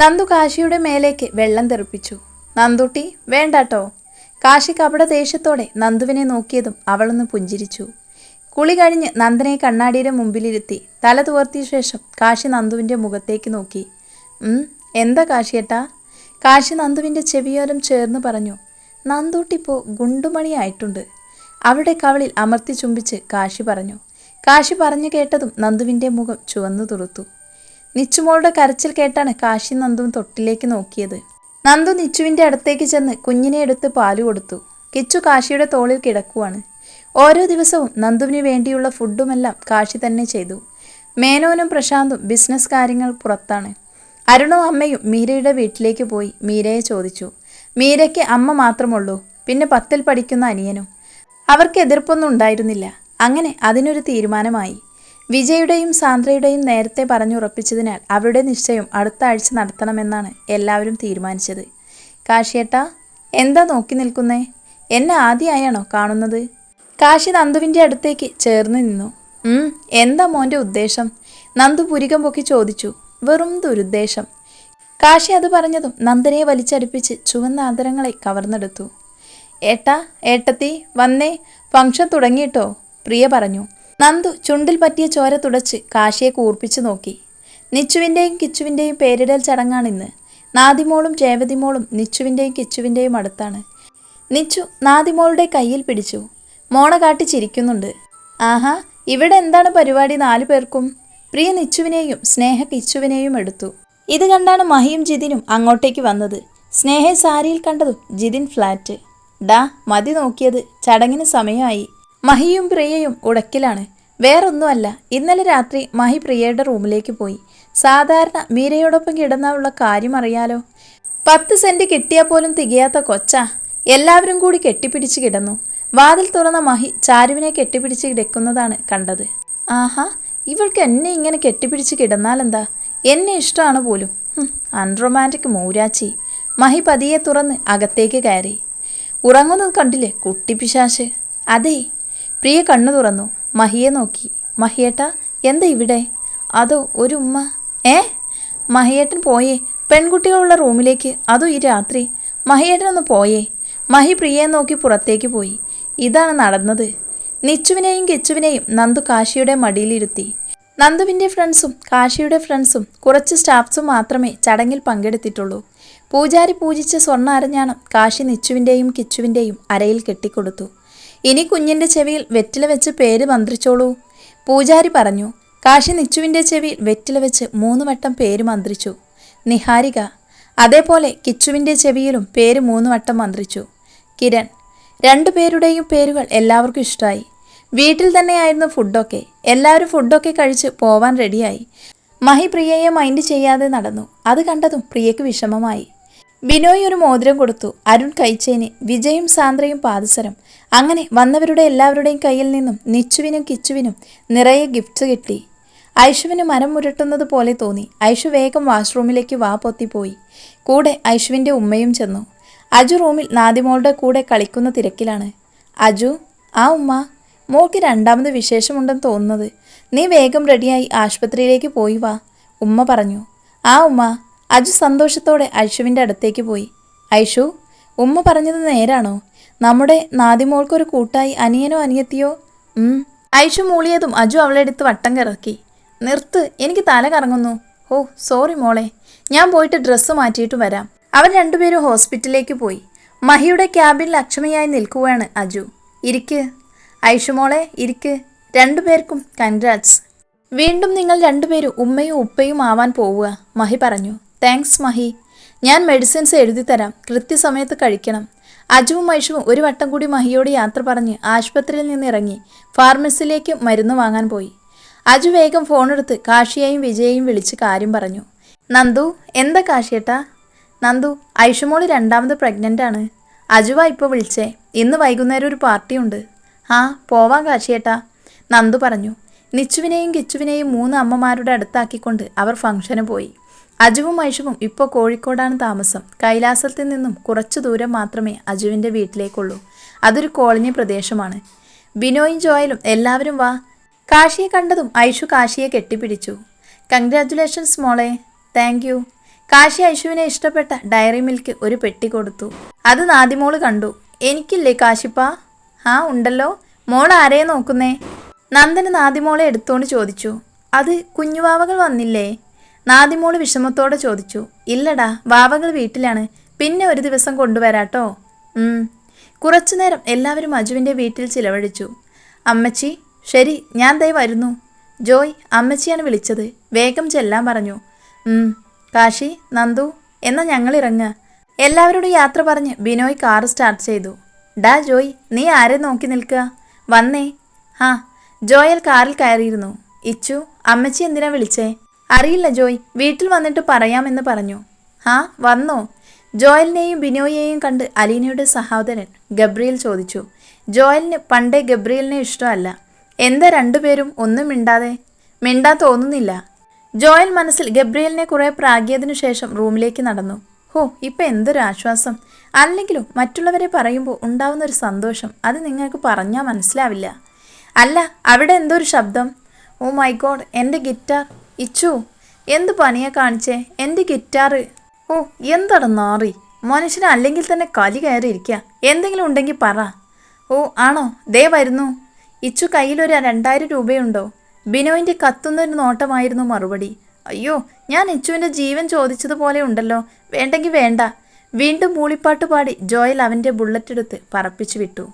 നന്ദു കാശിയുടെ മേലേക്ക് വെള്ളം തെറിപ്പിച്ചു. നന്ദുട്ടി വേണ്ടാട്ടോ. കാശി കപട ദേഷ്യത്തോടെ നന്ദുവിനെ നോക്കിയതും അവളൊന്ന് പുഞ്ചിരിച്ചു. കുളി കഴിഞ്ഞ് നന്ദനെ കണ്ണാടിയുടെ മുമ്പിലിരുത്തി തല തുവർത്തിയ ശേഷം കാശി നന്ദുവിന്റെ മുഖത്തേക്ക് നോക്കി. എന്താ കാശിയേട്ടാ? കാശി നന്ദുവിന്റെ ചെവിയോരം ചേർന്ന് പറഞ്ഞു നന്ദൂട്ടിപ്പോൾ ഗുണ്ടുമണിയായിട്ടുണ്ട്. അവിടെ കവളിൽ അമർത്തി ചുംബിച്ച് കാശി പറഞ്ഞു. കാശി പറഞ്ഞു കേട്ടതും നന്ദുവിന്റെ മുഖം ചുവന്നു തുറുത്തു. നിച്ചുമോളുടെ കരച്ചിൽ കേട്ടാണ് കാശി നന്ദുവും തൊട്ടിലേക്ക് നോക്കിയത്. നന്ദു നിച്ചുവിന്റെ അടുത്തേക്ക് ചെന്ന് കുഞ്ഞിനെ എടുത്ത് പാൽ കൊടുത്തു. കിച്ചു കാശിയുടെ തോളിൽ കിടക്കുവാണ്. ഓരോ ദിവസവും നന്ദുവിന് വേണ്ടിയുള്ള ഫുഡുമെല്ലാം കാശി തന്നെ ചെയ്തു. മേനോനും പ്രശാന്തും ബിസിനസ് കാര്യങ്ങൾ പുറത്താണ്. അരുണും അമ്മയും മീരയുടെ വീട്ടിലേക്ക് പോയി മീരയെ ചോദിച്ചു. മീരയ്ക്ക് അമ്മ മാത്രമുള്ളൂ പിന്നെ പത്തിൽ പഠിക്കുന്ന അനിയനും. അവർക്ക് എതിർപ്പൊന്നും ഉണ്ടായിരുന്നില്ല. അങ്ങനെ അതിനൊരു തീരുമാനമായി. വിജയുടെയും സാന്ദ്രയുടെയും നേരത്തെ പറഞ്ഞുറപ്പിച്ചതിനാൽ അവരുടെ നിശ്ചയം അടുത്ത ആഴ്ച നടത്തണമെന്നാണ് എല്ലാവരും തീരുമാനിച്ചത്. കാശിയേട്ട എന്താ നോക്കി നിൽക്കുന്നേ? എന്നെ ആദ്യമായാണോ കാണുന്നത്? കാശി നന്ദുവിന്റെ അടുത്തേക്ക് ചേർന്ന് നിന്നു. എന്താ മോന്റെ ഉദ്ദേശം? നന്ദു പുരികം പൊക്കി ചോദിച്ചു. വെറും ദുരുദ്ദേശം. കാശി അത് പറഞ്ഞതും നന്ദനെ വലിച്ചടുപ്പിച്ച് ചുവന്ന ആദരങ്ങളെ കവർന്നെടുത്തു. ഏട്ടാ ഏട്ടത്തി വന്നേ ഫംഗ്ഷൻ തുടങ്ങിയിട്ടോ? പ്രിയ പറഞ്ഞു. നന്ദു ചുണ്ടിൽ പറ്റിയ ചോര തുടച്ച് കാശിയെ കൂർപ്പിച്ചു നോക്കി. നിച്ചുവിന്റെയും കിച്ചുവിന്റെയും പേരിടൽ ചടങ്ങാണിന്ന്. നാദിമോളും രേവതിമോളും നിച്ചുവിന്റെയും കിച്ചുവിന്റെയും അടുത്താണ്. നിച്ചു നാദിമോളുടെ കയ്യിൽ പിടിച്ചു. മോണ കാട്ടി ചിരിക്കുന്നുണ്ട്. ആഹാ ഇവിടെ എന്താണ് പരിപാടി നാലു പേർക്കും? പ്രിയ നിച്ചുവിനെയും സ്നേഹ കിച്ചുവിനെയും എടുത്തു. ഇത് കണ്ടാണ് മഹിയും ജിതിനും അങ്ങോട്ടേക്ക് വന്നത്. സ്നേഹ സാരിയിൽ കണ്ടതും ജിതിൻ ഫ്ലാറ്റ്. ഡാ മതി നോക്കിയത്. ചടങ്ങിന് സമയമായി. മഹിയും പ്രിയയും ഉടക്കിലാണ്. വേറൊന്നുമല്ല ഇന്നലെ രാത്രി മഹി പ്രിയയുടെ റൂമിലേക്ക് പോയി. സാധാരണ മീരയോടൊപ്പം കിടന്നുള്ള കാര്യം അറിയാലോ. പത്ത് സെന്റ് കിട്ടിയാൽ പോലും തികയാത്ത കൊച്ച. എല്ലാവരും കൂടി കെട്ടിപ്പിടിച്ച് കിടന്നു. വാതിൽ തുറന്ന മഹി ചാരുവിനെ കെട്ടിപ്പിടിച്ച് കിടക്കുന്നതാണ് കണ്ടത്. ആഹാ ഇവൾക്ക് എന്നെ ഇങ്ങനെ കെട്ടിപ്പിടിച്ച് കിടന്നാലെന്താ എന്നെ ഇഷ്ടമാണ് പോലും. അൺറൊമാന്റിക് മൂരാച്ചി. മഹി പതിയെ തുറന്ന് അകത്തേക്ക് കയറി. ഉറങ്ങുന്നത് കണ്ടില്ലേ കുട്ടിപ്പിശാശ്. അതെ പ്രിയ കണ്ണു തുറന്നു. മഹിയെ നോക്കി. മഹിയേട്ട എന്താ ഇവിടെ? അതോ ഒരു ഉമ്മ? ഏ? മഹിയേട്ടൻ പോയേ. പെൺകുട്ടികളുള്ള റൂമിലേക്ക്. അതോ ഈ രാത്രി? മഹിയേട്ടനൊന്ന് പോയേ. മഹി പ്രിയയെ നോക്കി പുറത്തേക്ക് പോയി. ഇതാണ് നടന്നത്. നിച്ചുവിനെയും കിച്ചുവിനെയും നന്ദു കാശിയുടെ മടിയിലിരുത്തി. നന്ദുവിന്റെ ഫ്രണ്ട്സും കാശിയുടെ ഫ്രണ്ട്സും കുറച്ച് സ്റ്റാഫ്സും മാത്രമേ ചടങ്ങിൽ പങ്കെടുത്തിട്ടുള്ളൂ. പൂജാരി പൂജിച്ച സ്വർണ അരഞ്ഞാണം കാശി നിച്ചുവിന്റെയും കിച്ചുവിന്റെയും അരയിൽ കെട്ടിക്കൊടുത്തു. ഇനി കുഞ്ഞിന്റെ ചെവിയിൽ വെറ്റില വെച്ച് പേര് മന്ത്രിച്ചോളൂ. പൂജാരി പറഞ്ഞു കാശി നിച്ചുവിന്റെ ചെവിയിൽ വെറ്റില വെച്ച് മൂന്ന് വട്ടം പേര് മന്ത്രിച്ചു. നിഹാരിക അതേപോലെ കിച്ചുവിന്റെ ചെവിയിലും പേര് മൂന്ന് വട്ടം മന്ത്രിച്ചു. കിരൺ രണ്ടു പേരുടെയും പേരുകൾ എല്ലാവർക്കും ഇഷ്ടമായി. വീട്ടിൽ തന്നെയായിരുന്നു ഫുഡൊക്കെ. എല്ലാവരും ഫുഡൊക്കെ കഴിച്ച് പോവാൻ റെഡിയായി. മഹി പ്രിയയെ മൈൻഡ് ചെയ്യാതെ നടന്നു. അത് കണ്ടതും പ്രിയയ്ക്ക് വിഷമമായി. ബിനോയ് ഒരു മോതിരം കൊടുത്തു. അരുൺ കൈച്ചേന് വിജയും സാന്ദ്രയും പാദസരം. അങ്ങനെ വന്നവരുടെ എല്ലാവരുടെയും കയ്യിൽ നിന്നും നിച്ചുവിനും കിച്ചുവിനും നിറയെ ഗിഫ്റ്റ്സ് കിട്ടി. ഐഷുവിന് മരം മുരട്ടുന്നത് പോലെ തോന്നി. ഐഷു വേഗം വാഷ്റൂമിലേക്ക് വാ പൊത്തിപ്പോയി. കൂടെ ഐഷുവിന്റെ ഉമ്മയും ചെന്നു. അജു റൂമിൽ നാദിമോളുടെ കൂടെ കളിക്കുന്ന തിരക്കിലാണ്. അജു ആ ഉമ്മ മോൾക്ക് രണ്ടാമത് വിശേഷമുണ്ടെന്ന് തോന്നുന്നത്. നീ വേഗം റെഡിയായി ആശുപത്രിയിലേക്ക് പോയി വാ ഉമ്മ പറഞ്ഞു. ആ ഉമ്മ അജു സന്തോഷത്തോടെ ഐഷുവിന്റെ അടുത്തേക്ക് പോയി. ഐഷു ഉമ്മ പറഞ്ഞത് നേരാണോ? നമ്മുടെ നാദിമോൾക്കൊരു കൂട്ടായി അനിയനോ അനിയത്തിയോ. ഐഷു മൂളിയതും അജു അവളെ എടുത്ത് വട്ടം കിറക്കി. നിർത്ത് എനിക്ക് തല കറങ്ങുന്നു. ഓ സോറി മോളെ. ഞാൻ പോയിട്ട് ഡ്രസ്സ് മാറ്റിയിട്ട് വരാം. അവർ രണ്ടുപേരും ഹോസ്പിറ്റലിലേക്ക് പോയി. മഹിയുടെ ക്യാബിനിൽ അക്ഷമയായി നിൽക്കുകയാണ് അജു. ഇരിക്ക്. ഐഷു മോളെ ഇരിക്ക്. രണ്ടുപേർക്കും കൺഗ്രാറ്റ്സ്. വീണ്ടും നിങ്ങൾ രണ്ടുപേരും ഉമ്മയും ഉപ്പയും ആവാൻ പോവുക മഹി പറഞ്ഞു. താങ്ക്സ് മഹി. ഞാൻ മെഡിസിൻസ് എഴുതി തരാം കൃത്യസമയത്ത് കഴിക്കണം. അജുവും മൈഷുവും ഒരു വട്ടം കൂടി മഹിയോട് യാത്ര പറഞ്ഞ് ആശുപത്രിയിൽ നിന്ന് ഇറങ്ങി ഫാർമസിയിലേക്ക് മരുന്ന് വാങ്ങാൻ പോയി. അജു വേഗം ഫോണെടുത്ത് കാശിയെയും വിജയെയും വിളിച്ച് കാര്യം പറഞ്ഞു. നന്ദു എന്താ കാശിയേട്ടാ? നന്ദു ഐഷുമോൾ രണ്ടാമത് പ്രഗ്നന്റ് ആണ്. അജുവാ ഇപ്പോൾ വിളിച്ചേ. ഇന്ന് വൈകുന്നേരം ഒരു പാർട്ടിയുണ്ട് ആ പോവാം കാശിയേട്ടാ. നന്ദു പറഞ്ഞു. നിച്ചുവിനെയും കിച്ചുവിനെയും മൂന്ന് അമ്മമാരുടെ അടുത്താക്കിക്കൊണ്ട് അവർ ഫംഗ്ഷന് പോയി. അജുവും ഐഷുവും ഇപ്പോൾ കോഴിക്കോടാണ് താമസം. കൈലാസത്തിൽ നിന്നും കുറച്ചു ദൂരം മാത്രമേ അജുവിന്റെ വീട്ടിലേക്കുള്ളൂ. അതൊരു കോളനി പ്രദേശമാണ്. ബിനോയും ജോയലും എല്ലാവരും വാ. കാശിയെ കണ്ടതും ഐഷു കാശിയെ കെട്ടിപ്പിടിച്ചു. കൺഗ്രാറ്റുലേഷൻസ് മോളെ താങ്ക് യു. കാശി ഐഷുവിനെ ഇഷ്ടപ്പെട്ട ഡയറി മിൽക്ക് ഒരു പെട്ടി കൊടുത്തു. അത് നാദിമോൾ കണ്ടു. എനിക്കില്ലേ കാശിപ്പ? ആ ഉണ്ടല്ലോ. മോൾ ആരെയെ നോക്കുന്നേ? നന്ദന് നാദിമോളെ എടുത്തോണ്ട് ചോദിച്ചു. അത് കുഞ്ഞുവാവകൾ വന്നില്ലേ? നാദിമോൾ വിഷമത്തോടെ ചോദിച്ചു ഇല്ലടാ വാവകൾ വീട്ടിലാണ്. പിന്നെ ഒരു ദിവസം കൊണ്ടുവരാട്ടോ. ഉം. കുറച്ചുനേരം എല്ലാവരും അജുവിന്റെ വീട്ടിൽ ചിലവഴിച്ചു. അമ്മച്ചി ശരി ഞാൻ ദേ വരുന്നു. ജോയ് അമ്മച്ചിയാണ് വിളിച്ചത്. വേഗം ചെല്ലാൻ പറഞ്ഞു. കാശി നന്ദു എന്നാ ഞങ്ങൾ ഇറങ്ങുക. എല്ലാവരോടും യാത്ര പറഞ്ഞ് ബിനോയ് കാർ സ്റ്റാർട്ട് ചെയ്തു. ഡാ ജോയ് നീ ആരെ നോക്കി നിൽക്കുക? വന്നേ. ആ ജോയൽ കാറിൽ കയറിയിരുന്നു. ഇച്ചു അമ്മച്ചി എന്തിനാ വിളിച്ചേ? അറിയില്ല ജോയ്. വീട്ടിൽ വന്നിട്ട് പറയാമെന്ന് പറഞ്ഞു. ആ വന്നോ. ജോയലിനെയും ബിനോയെയും കണ്ട് അലീനയുടെ സഹോദരൻ ഗബ്രിയൽ ചോദിച്ചു. ജോയലിന് പണ്ടേ ഗബ്രിയലിനെ ഇഷ്ടമല്ല. എന്താ രണ്ടുപേരും ഒന്നും മിണ്ടാതെ? മിണ്ടാ തോന്നുന്നില്ല. ജോയൽ മനസ്സിൽ ഗബ്രിയലിനെ കുറേ പ്രാഗിയതിനു ശേഷം റൂമിലേക്ക് നടന്നു. ഹോ ഇപ്പം എന്തൊരു ആശ്വാസം. അല്ലെങ്കിലും മറ്റുള്ളവരെ പറയുമ്പോൾ ഉണ്ടാവുന്ന ഒരു സന്തോഷം. അത് നിങ്ങൾക്ക് പറഞ്ഞാൽ മനസ്സിലാവില്ല. അല്ല അവിടെ എന്തോ ഒരു ശബ്ദം. ഓ മൈ ഗോഡ് എന്റെ ഗിറ്റാർ. ഇച്ചു എന്ത് പണിയാ കാണിച്ചേ? എന്റെ ഗിറ്റാർ ഓ എന്താണ് നാറി? മനുഷ്യന് അല്ലെങ്കിൽ തന്നെ കലി കയറി ഇരിക്കുക എന്തെങ്കിലും ഉണ്ടെങ്കിൽ പറ. ഓ ആണോ? ദേ വരുന്നു. ഇച്ചു കയ്യിലൊരു രണ്ടായിരം രൂപയുണ്ടോ? ബിനോയിന്റെ കത്തുന്നൊരു നോട്ടമായിരുന്നു മറുപടി. അയ്യോ ഞാൻ ഇച്ചുവിന്റെ ജീവൻ ചോദിച്ചതുപോലെ ഉണ്ടല്ലോ. വേണ്ടെങ്കിൽ വേണ്ട. വീണ്ടും മൂളിപ്പാട്ട് പാടി ജോയൽ അവന്റെ ബുള്ളറ്റ് എടുത്ത് പറപ്പിച്ചു വിട്ടു.